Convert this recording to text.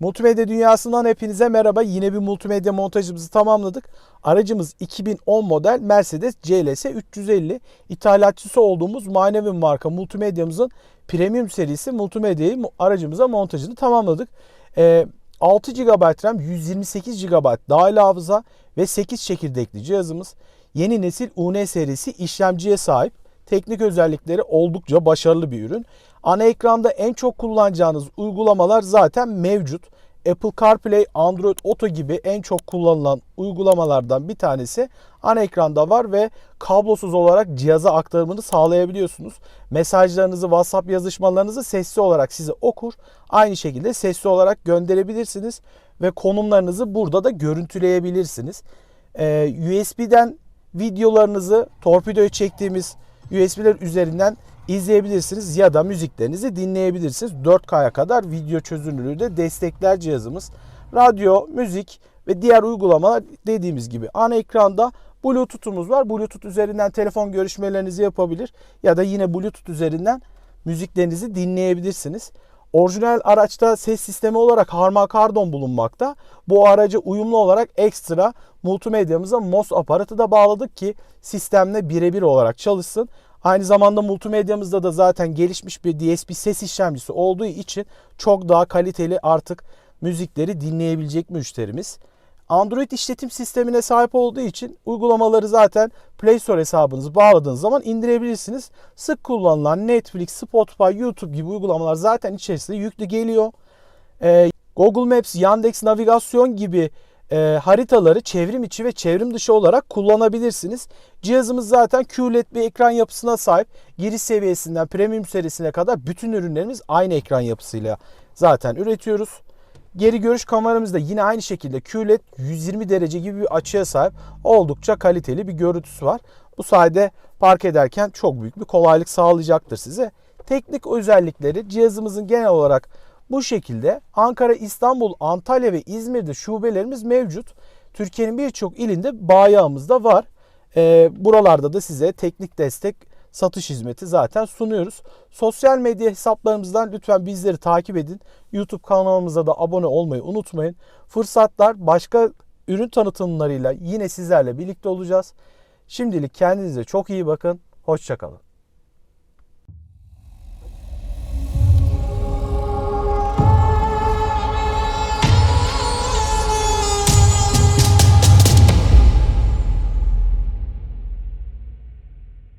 Multimedya dünyasından hepinize merhaba. Yine bir multimedya montajımızı tamamladık. Aracımız 2010 model Mercedes CLS 350. İthalatçısı olduğumuz manevi marka multimedyamızın premium serisi multimedyayı mu- aracımıza montajını tamamladık. Ee, 6 GB RAM, 128 GB dahil hafıza ve 8 çekirdekli cihazımız. Yeni nesil UN serisi işlemciye sahip. Teknik özellikleri oldukça başarılı bir ürün. Ana ekranda en çok kullanacağınız uygulamalar zaten mevcut. Apple CarPlay, Android Auto gibi en çok kullanılan uygulamalardan bir tanesi ana ekranda var ve kablosuz olarak cihaza aktarımını sağlayabiliyorsunuz. Mesajlarınızı, WhatsApp yazışmalarınızı sesli olarak size okur. Aynı şekilde sesli olarak gönderebilirsiniz ve konumlarınızı burada da görüntüleyebilirsiniz. Ee, USB'den videolarınızı torpidoya çektiğimiz USB'ler üzerinden izleyebilirsiniz ya da müziklerinizi dinleyebilirsiniz. 4K'ya kadar video çözünürlüğü de destekler cihazımız. Radyo, müzik ve diğer uygulamalar dediğimiz gibi ana ekranda Bluetooth'umuz var. Bluetooth üzerinden telefon görüşmelerinizi yapabilir ya da yine Bluetooth üzerinden müziklerinizi dinleyebilirsiniz. Orijinal araçta ses sistemi olarak Harman Kardon bulunmakta. Bu araca uyumlu olarak ekstra multimedyamıza MOS aparatı da bağladık ki sistemle birebir olarak çalışsın. Aynı zamanda multimedyamızda da zaten gelişmiş bir DSP ses işlemcisi olduğu için çok daha kaliteli artık müzikleri dinleyebilecek müşterimiz. Android işletim sistemine sahip olduğu için uygulamaları zaten Play Store hesabınızı bağladığınız zaman indirebilirsiniz. Sık kullanılan Netflix, Spotify, YouTube gibi uygulamalar zaten içerisinde yüklü geliyor. Ee, Google Maps, Yandex Navigasyon gibi e, haritaları çevrim içi ve çevrim dışı olarak kullanabilirsiniz. Cihazımız zaten QLED bir ekran yapısına sahip. Giriş seviyesinden premium serisine kadar bütün ürünlerimiz aynı ekran yapısıyla zaten üretiyoruz. Geri görüş kameramız da yine aynı şekilde QLED 120 derece gibi bir açıya sahip. Oldukça kaliteli bir görüntüsü var. Bu sayede park ederken çok büyük bir kolaylık sağlayacaktır size. Teknik özellikleri cihazımızın genel olarak bu şekilde Ankara, İstanbul, Antalya ve İzmir'de şubelerimiz mevcut. Türkiye'nin birçok ilinde bayağımız da var. Ee, buralarda da size teknik destek satış hizmeti zaten sunuyoruz. Sosyal medya hesaplarımızdan lütfen bizleri takip edin. YouTube kanalımıza da abone olmayı unutmayın. Fırsatlar başka ürün tanıtımlarıyla yine sizlerle birlikte olacağız. Şimdilik kendinize çok iyi bakın. Hoşçakalın.